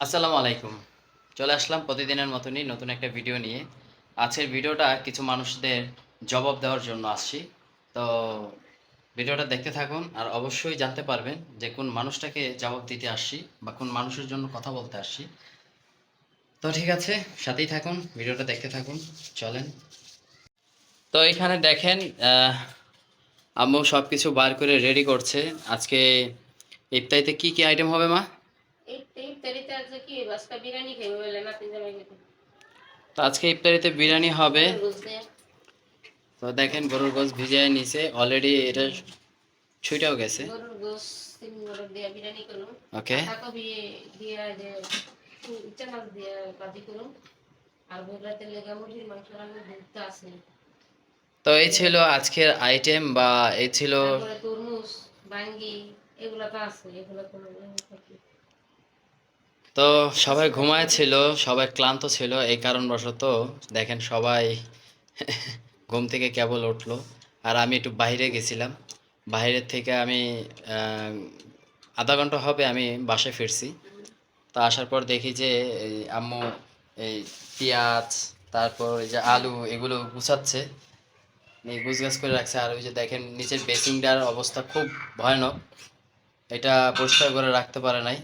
আসসালামু আলাইকুম। চলে আসলাম প্রতিদিনের মতনই নতুন একটা ভিডিও নিয়ে। আজকের ভিডিওটা কিছু মানুষদের জবাব দেওয়ার জন্য আসছি। তো ভিডিওটা দেখতে থাকুন আর অবশ্যই জানতে পারবেন যে কোন মানুষটাকে জবাব দিতে আসছি বা কোন মানুষের জন্য কথা বলতে আসছি। তো ঠিক আছে, সাথেই থাকুন, ভিডিওটা দেখতে থাকুন, চলেন। তো এখানে দেখেন আম্মু সব কিছু বার করে রেডি করছে। আজকে ইফতারিতে কি কি আইটেম হবে মা? তো আজকে ইফতারিতে বিরিয়ানি হবে। তো দেখেন গরুর গোস ভিজিয়ে নিছে অলরেডি এটা ছুইটাও গেছে। ওকে। তো এই ছিল আজকের আইটেম বা এই ছিল তরমুজ বাঙ্গি এগুলা তো আছে এগুলা তো তো সবাই ঘুমায় ছিল, সবাই ক্লান্ত ছিল, এই কারণবশত দেখেন সবাই ঘুম থেকে কেবল উঠল। আর আমি একটু বাইরে গেছিলাম। বাইরের থেকে আমি আধা ঘণ্টা হবে আমি বাসায় ফিরছি। তা আসার পর দেখি যে আম্মু, এই পেঁয়াজ, তারপর এই যে আলু, এগুলো গুছাচ্ছে। এই গুছগাছ করে রাখছে। আর ওই যে দেখেন, নিচের বেসিংটার অবস্থা খুব ভয়ানক। এটা পরিষ্কার করে রাখতে পারে নাই।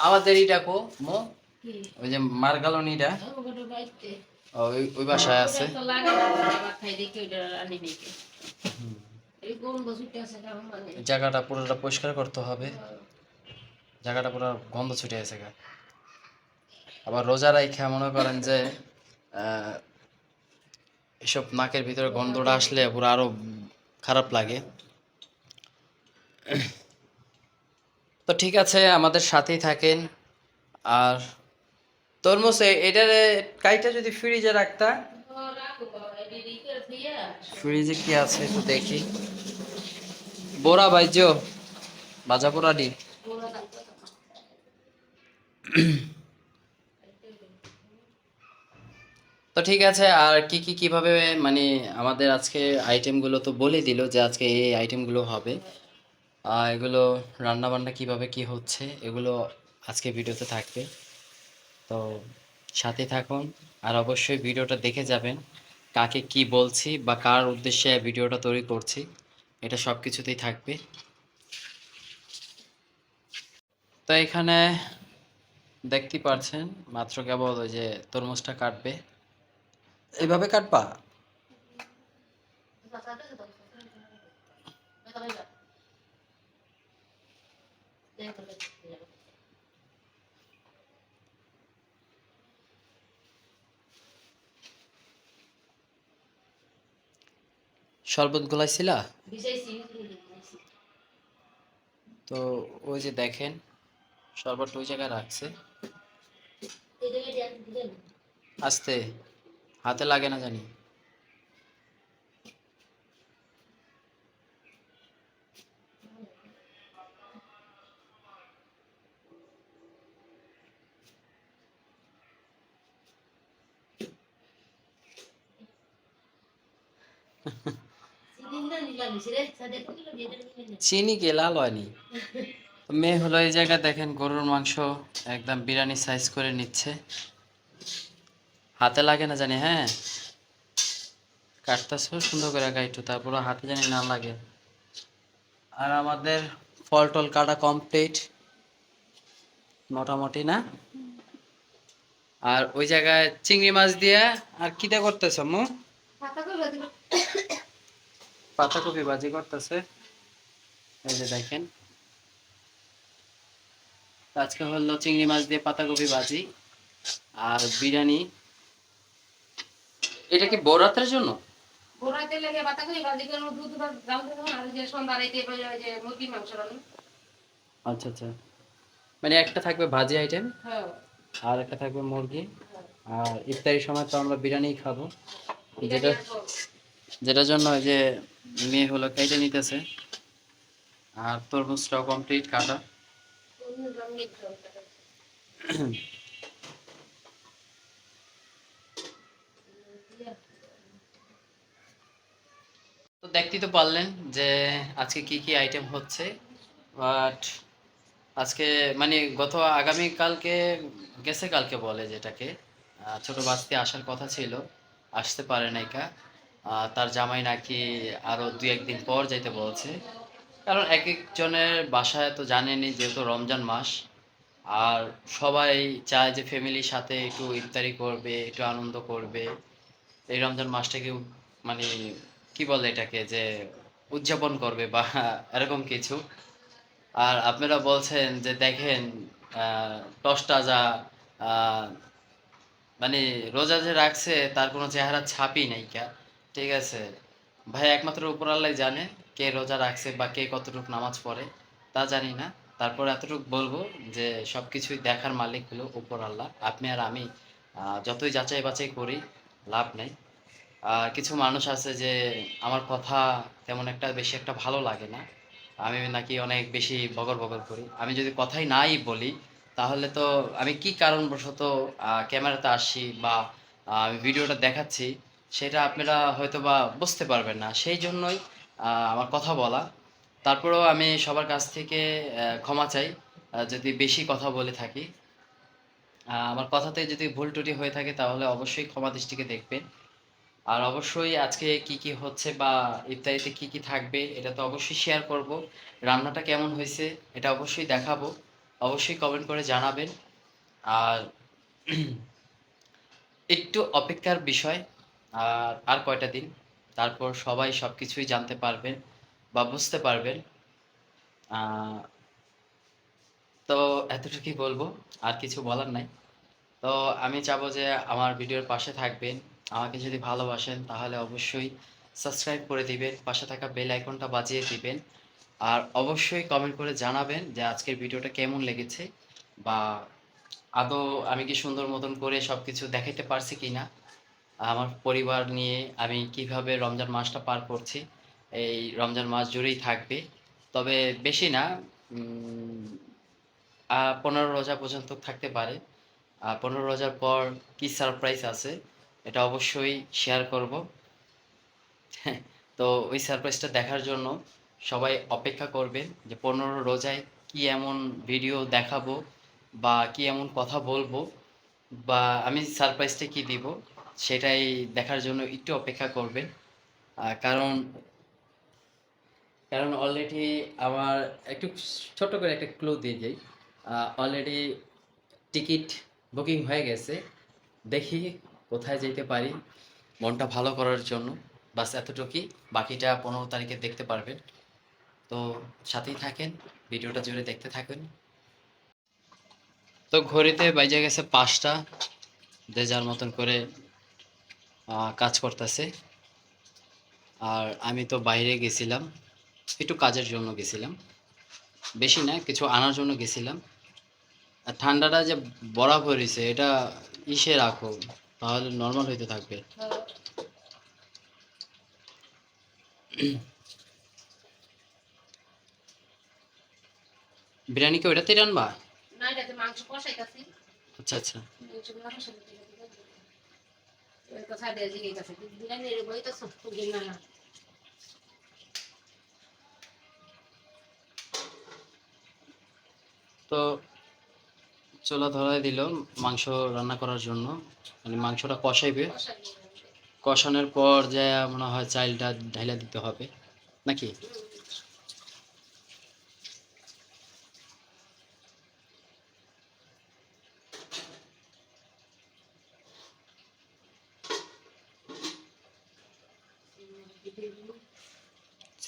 আমাদের ইটা কো? মো ওই যে মার্গালনিটা ওই ওই বাসায় আছে। মানে? জায়গাটা পুরোটা পরিষ্কার করতে হবে। জায়গাটা পুরো গন্ধ ছুটে আছে গা। আবার রোজা রাইখা মনে করেন যে এসব নাকের ভিতরে গন্ধটা আসলে পুরো আরও খারাপ লাগে। তো ঠিক আছে, আমাদের সাথেই থাকেন। আর তরমুজ এটার কাইটা যদি ফ্রিজে রাখতা? ফ্রিজে কি আছে একটু দেখি। বোরা বাইজ বাজা পোড়া ডি তো ঠিক আছে, আর কি কি কীভাবে মানে আমাদের আজকে আইটেমগুলো তো বলে দিল যে আজকে এই আইটেমগুলো হবে। এগুলো রান্না বান্না কীভাবে কি হচ্ছে, এগুলো আজকে ভিডিওতে থাকবে। তো সাথে থাকুন, আর অবশ্যই ভিডিওটা দেখে যাবেন, কাকে কি বলছি বা কার উদ্দেশ্যে ভিডিওটা তৈরি করছি, এটা সব কিছুতেই থাকবে। তো এখানে দেখতে পাচ্ছেন মাত্র কেবল ওই যে তরমুজটা কাটবে। এইভাবে কাটবা? শরবত গোলাইছিলা? তো ওই যে দেখেন শরবত ওই জায়গায় রাখছে। আস্তে। হাতে লাগে না জানি। চিনি কে লাল হয়নি? মেয়ে হলো এই জায়গায় দেখেন, গরুর মাংস একদম বিরিয়ানি সাইজ করে নিচ্ছে। হাতে লাগে না জানি হ্যাঁ? কাটতেছো, সুন্দর করে গাইটু তারপর হাতে জানি না লাগে। আর আমাদের ফল টল কাটা কমপ্লিট মোটামুটি, না? আর ওই জায়গায় চিংড়ি মাছ দিয়ে আর কিটা করতেছ মু পাতাকপি? ভাজি করতেছে। এই যে দেখেন। আজকে হলো চিংড়ি মাছ দিয়ে পাতাকপি ভাজি আর বিরিয়ানি। এটা কি বৌরাত্রের জন্য? গোড়াতে লেগে বাতা ভাজি করে দুধ রাম দেবো আর যে সন্ধ্যা রাইতে যে মুরগির মাংস রান্না। আচ্ছা আচ্ছা। মানে একটা থাকবে ভাজি আইটেম হ্যাঁ। আর একটা থাকবে মুরগি। আর ইফতারির সময় তো আমরা বিরিয়ানি খাব। যেটা যেটার জন্য ওই যে মেয়ে হলো কেটে নিতেছে। আর তরমুজটাও কমপ্লিট কাটা। তো দেখতেই তো পারলেন যে আজকে কি কি আইটেম হচ্ছে বাট আজকে মানে গত আগামী কালকে গেছে কালকে বলে যেটাকে ছোট বাস্তি আসার কথা ছিল। আসতে পারে নাই কা। তার জামাই নাকি আরও দু একদিন পর যাইতে বলছে। কারণ এক একজনের বাসায় তো জানেনই যেহেতু রমজান মাস আর সবাই চায় যে ফ্যামিলির সাথে একটু ইফতারি করবে একটু আনন্দ করবে। এই রমজান মাসটাকে মানে কি বলে এটাকে যে উদযাপন করবে বা এরকম কিছু। আর আপনারা বলছেন যে দেখেন যা আহ, মানে রোজা যে রাখছে, তার কোনো চেহারা ছাপই নাই কা? ঠিক আছে? ভাই, একমাত্র উপর আল্লাহ জানে কে রোজা রাখছে বা কে কতটুকু নামাজ পড়ে, তা জানি না। তারপর এতটুকু বলব যে সব কিছুই দেখার মালিক হলো উপর আল্লাহ। আপনি আর আমি যতই যাচাই বাছাই করি, লাভ নেই। আর কিছু মানুষ আছে যে, আমার কথা তেমন একটা বেশি একটা ভালো লাগে না। আমি নাকি অনেক বেশি বগর বগর করি। আমি যদি কথাই নাই বলি তাহলে তো আমি কি কারণবশত ক্যামেরাতে আসি বা আমি ভিডিওটা দেখাচ্ছি, সেটা আপনারা হয়তো বা বুঝতে পারবেন না। সেই জন্যই আমার কথা বলা। তারপরেও আমি সবার কাছ থেকে ক্ষমা চাই যদি বেশি কথা বলে থাকি। আমার কথাতে যদি ভুল ত্রুটি হয়ে থাকে, তাহলে অবশ্যই ক্ষমা দৃষ্টিকে দেখবেন। আর অবশ্যই আজকে কি কি হচ্ছে বা ইফতারিতে কি কি থাকবে, এটা তো অবশ্যই শেয়ার করব। রান্নাটা কেমন হয়েছে, এটা অবশ্যই দেখাবো। অবশ্যই কমেন্ট করে জানাবেন। আর একটু অপেক্ষার বিষয়, আর আর কয়টা দিন? তারপর সবাই সব কিছুই জানতে পারবেন বা বুঝতে পারবেন। তো এতটুকুই বলব, আর কিছু বলার নাই। তো আমি চাবো যে আমার ভিডিওর পাশে থাকবেন। আমাকে যদি ভালোবাসেন, তাহলে অবশ্যই সাবস্ক্রাইব করে দিবেন, পাশে থাকা বেল আইকনটা বাজিয়ে দিবেন। আর অবশ্যই কমেন্ট করে জানাবেন যে আজকের ভিডিওটা কেমন লেগেছে বা আদৌ আমি কি সুন্দর মতন করে সব কিছু দেখাইতে পারছি কি না আমার পরিবার নিয়ে আমি কীভাবে রমজান মাসটা পার করছি, এই রমজান মাস জুড়েই থাকবে। তবে বেশি না পনেরো রোজা পর্যন্ত থাকতে পারে। আর পনেরো রোজার পর কি সারপ্রাইজ আছে, এটা অবশ্যই শেয়ার করব। তো ওই সারপ্রাইজটা দেখার জন্য সবাই অপেক্ষা করবেন যে পনেরো রোজায় কি এমন ভিডিও দেখাবো বা কি এমন কথা বলব বা আমি সারপ্রাইজটা কি দিব সেটাই দেখার জন্য একটু অপেক্ষা করবেন। কারণ কারণ অলরেডি আমার একটু ছোট করে একটা ক্লু দিয়ে যাই অলরেডি টিকিট বুকিং হয়ে গেছে। দেখি কোথায় যেতে পারি। মনটা ভালো করার জন্য। বাস এতটুকুই। বাকিটা পনেরো তারিখে দেখতে পারবেন। তো সাথেই থাকেন ভিডিওটা জুড়ে দেখতে থাকেন। তো ঘড়িতে বাইজে গেছে পাঁচটা যে যার মতন করে কাজ করতেছে। আর আমি তো বাইরে গেছিলাম একটু কাজের জন্য গেছিলাম। বেশি না কিছু আনার জন্য গেছিলাম। আর ঠান্ডাটা যে বরাবর হয়েছে এটা ইসে রাখো তাহলে নর্মাল হইতে থাকবে। বিরিয়ানি কি ওইটাতেই রানবা না এটাতে মাংস কষাইতাছি। আচ্ছা আচ্ছা। তো চোলা ধরাই দিল মাংস রান্না করার জন্য। মানে মাংসটা কষাইবে। কষানোর পর যা মনে হয় চাইলটা ঢাইলা দিতে হবে। নাকি?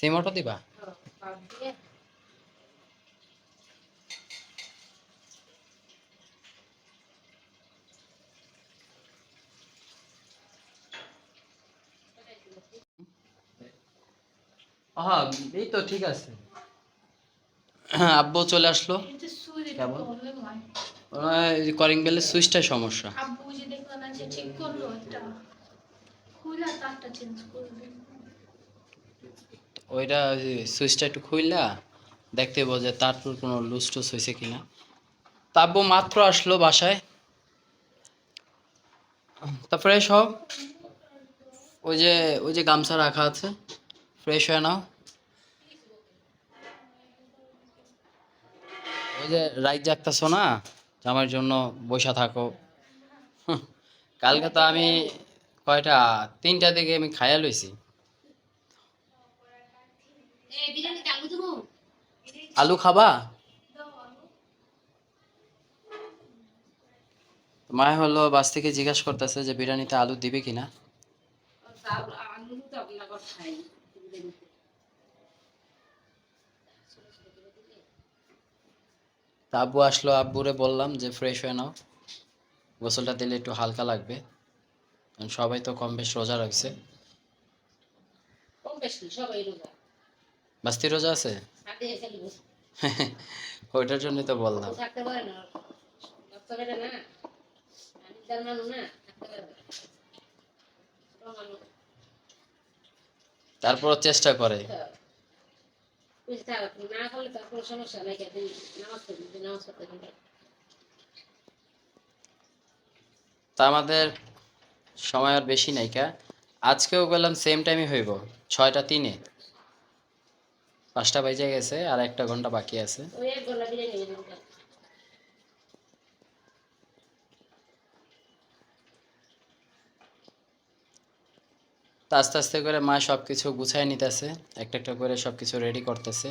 সেম অটো দিবা? হ্যাঁ এই তো ঠিক আছে। হ্যাঁ আব্বু চলে আসলো। কেমন? কলিং বেলের সুইচটাই সমস্যা। আব্বু যে দেখল না যে ঠিক করল এটা খুলে তারটা চেঞ্জ করবে ওইটা সুইচটা একটু খুললা দেখতে বোঝে তারপর কোনো লুজ টুস হয়েছে কিনা। তা আব্বু মাত্র আসলো বাসায়। তা ফ্রেশ হও ওই যে ওই যে গামছা রাখা আছে। ফ্রেশ হয়ে নাও। ওই যে রাইত জাগতেছো না যে আমার জন্য বসা থাকো। কালকে তো আমি কয়টা, তিনটা দিকে আমি খাইয়া লইছি এই বিরিয়ানি চালু দেবো আলু খাবা? মায় হলো বাস থেকে জিজ্ঞাসা করতেছে যে বিরিয়ানিতে আলু দিবে কিনা। আব্বু আসলো আব্বুরে বললাম যে ফ্রেশ হয়ে নাও। গোসলটা দিলে একটু হালকা লাগবে। সবাই তো কম বেশ রোজা রাখছে। কম বেশি সবাই রোজা। বাস্তি রোজা আছে? ওইটার জন্যই তো বললাম। তারপর চেষ্টা করে। তা আমাদের সময় আর বেশি নাই কা। আজকেও গেলাম সেম টাইমে হইব ছয়টা তিনে। পাঁচটা বাজে গেছে আর একটা ঘণ্টা বাকি আছে। আস্তে আস্তে করে মা সব কিছু গুছাই নিতেছে একটা একটা করে সব কিছু রেডি করতেছে।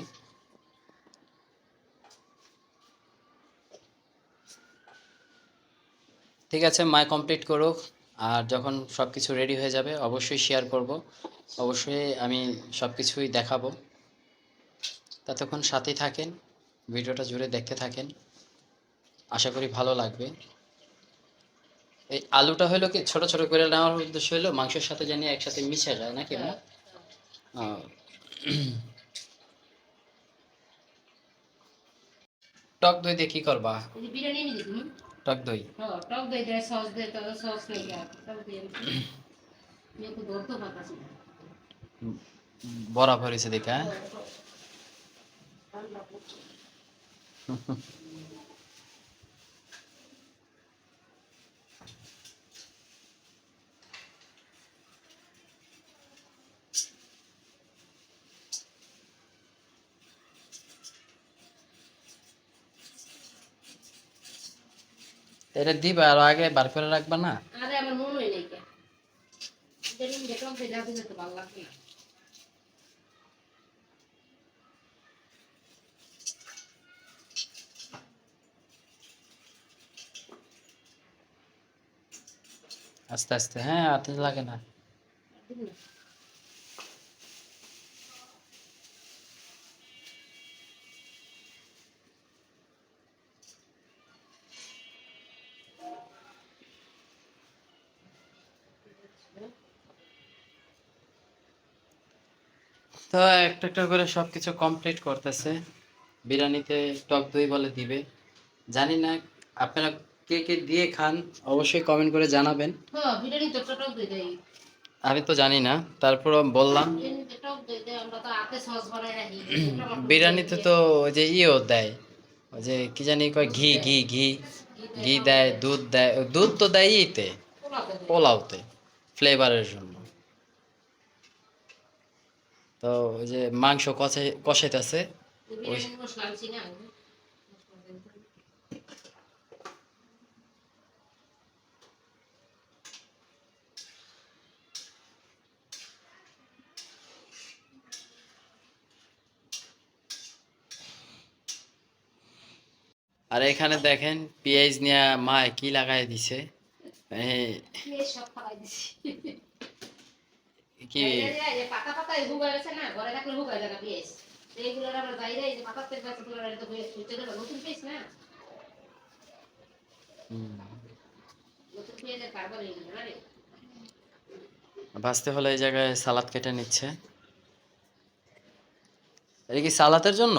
ঠিক আছে মা কমপ্লিট করুক আর যখন সব কিছু রেডি হয়ে যাবে অবশ্যই শেয়ার করব। অবশ্যই আমি সব কিছুই দেখাবো। ততক্ষণ সাথেই থাকেন ভিডিওটা জুড়ে দেখতে থাকেন। আশা করি ভালো লাগবে। এই আলুটা হলো কি ছোট ছোট করে নেওয়ার উদ্দেশ্য হলো মাংসের সাথে জানি একসাথে মিশে যায় নাকি ও। টক দই দিয়ে কি করবা? টক দই? হ্যাঁ টক দই দেয় সস দেয় সস নেই তো না। বরাবর হয়েছে দেখা হ্যাঁ? এটা দিবা আর আগে বার করে রাখবা না আরে আমার মন হয় নাই কে বিরিয়ানি যে টক দই যাতে যেতে ভালো লাগবে আস্তে আস্তে হ্যাঁ হাতে লাগে না। তো একটা একটা করে সব কিছু কমপ্লিট করতেছে। বিরিয়ানিতে টক দই বলে দিবে। জানি না, আপনারা কে কে দিয়ে খান অবশ্যই কমেন্ট করে জানাবেন। হ্যাঁ আমি তো জানি না তারপর বললাম। বিরিয়ানিতে তো ওই যে ইয়েও দেয় ওই যে কি জানি কয় ঘি ঘি ঘি। ঘি দেয় দুধ দেয় দুধ তো দেয় ইতে পোলাওতে ফ্লেভারের জন্য। তো ওই যে মাংস কষে কষাইতেছে বিরিয়ানি মশলা আনছি না মশলা দেন তো। আর এখানে দেখেন পেঁয়াজ নিয়ে মা কি লাগাই দিছে এই এই সব খাওয়াই দিছি কি এই যে- এই যে পাতা পাতা হুগাই গেছে না ঘরে থাকলে হুগাই জায়গা পিএস এইগুলোর আমরা বাইরে এই যে পাতার তেল গাছগুলো তো হচ্ছে দেবো নতুন পিস না? হুম, নতুন পেঁয়াজের কারবার এই না রে ভাজতে হলে এই জায়গায় সালাদ কেটে নিচ্ছে। এটা কি সালাতের জন্য?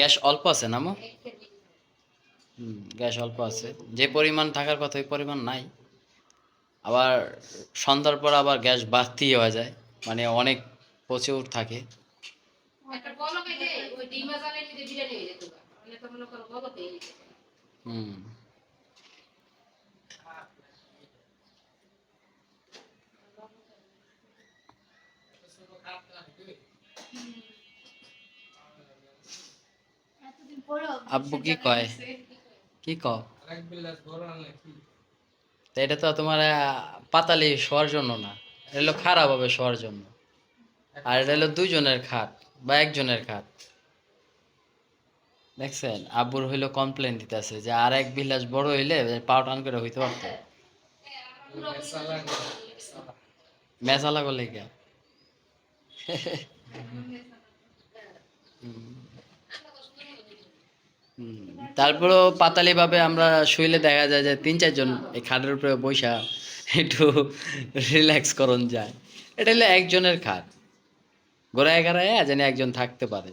গ্যাস অল্প আছে না মো এক কেজি হুম, গ্যাস অল্প আছে। যে পরিমাণ থাকার কথা ওই পরিমাণ নাই। আবার সন্ধ্যার পর আবার গ্যাস বাড়তি হয়ে যায়। মানে অনেক প্রচুর থাকে। এই আব্বু কি কয়? কি ক এটা তো তোমার পাতালি শোয়ার জন্য না। এটা হলো খারাপ হবে শোয়ার জন্য। আর এটা হলো দুইজনের খাট বা একজনের খাট। দেখছেন? আব্বুর হইল কমপ্লেন দিতেছে যে আর এক বিলাস বড় হইলে পাও টান করে হইতে পারতো। মেসালা করলে কে? তারপরেও পাতালি ভাবে আমরা শুইলে দেখা যায় যে তিন চারজন এই খাটের উপরে বৈশা একটু রিল্যাক্স করন যায়। এটা হলো একজনের খাট। গোড়ায় গাড়ায় যেন একজন থাকতে পারে।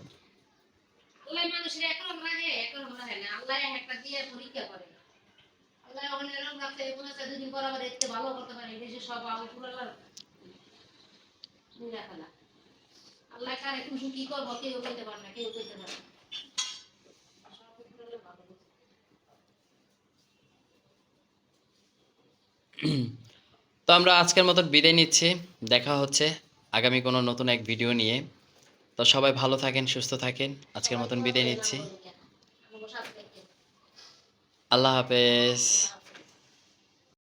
আল্লাহ কি করব? কেউ পারে না, কেউ পারে না সব পুরালে ভালো করতে তো আমরা আজকের মতন বিদায় নিচ্ছি। দেখা হচ্ছে আগামী কোনো নতুন এক ভিডিও নিয়ে। তো সবাই ভালো থাকেন, সুস্থ থাকেন। আজকের মতন বিদায় নিচ্ছি। আল্লাহ হাফেজ।